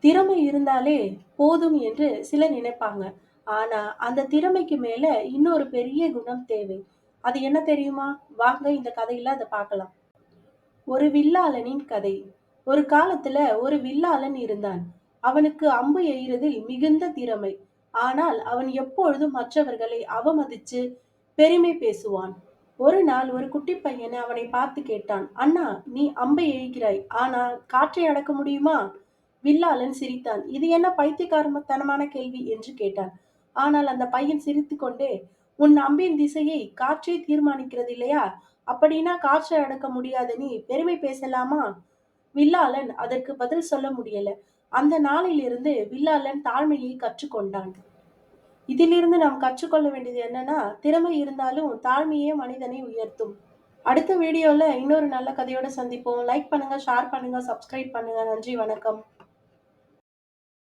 திறமை இருந்தாலே போதும் என்று சிலர் நினைப்பாங்க. ஆனா, அந்த திறமைக்கு மேல இன்னொரு பெரிய குணம் தேவை. அது என்ன தெரியுமா? வாங்க இந்த கதையில அதை பார்க்கலாம். ஒரு வில்லாளனின் கதை. ஒரு காலத்துல ஒரு வில்லாளன் இருந்தான். அவனுக்கு அம்பு எய்றதில் மிகுந்த திறமை. ஆனால் அவன் எப்பொழுதும் மற்றவர்களை அவமதிச்சு பெருமை பேசுவான். ஒரு நாள் ஒரு குட்டி பையன் அவனை பார்த்து கேட்டான். அண்ணா, நீ அம்பை எய்கிறாய். ஆனால் காற்றை அடக்க முடியுமா? வில்லாளன் சிரித்தான். இது என்ன பைத்தியக்காரத்தனமான கேள்வி என்று கேட்டான். ஆனால் அந்த பையன் சிரித்துக்கொண்டே, உன் அம்பின் திசையை காற்றே தீர்மானிக்கிறது இல்லையா? அப்படின்னா காற்றை அடக்க முடியாத நீ பெருமை பேசலாமா? வில்லாளன் அதற்கு பதில் சொல்ல முடியல. அந்த நாளிலிருந்து வில்லாளன் தாழ்மையை கற்றுக்கொண்டான். இதிலிருந்து நாம் கற்றுக்கொள்ள வேண்டியது என்னன்னா, திறமை இருந்தாலும் தாழ்மையே மனிதனை உயர்த்தும். அடுத்த வீடியோல இன்னொரு நல்ல கதையோட சந்திப்போம். லைக் பண்ணுங்க, ஷேர் பண்ணுங்க, சப்ஸ்கிரைப் பண்ணுங்க. நன்றி, வணக்கம்.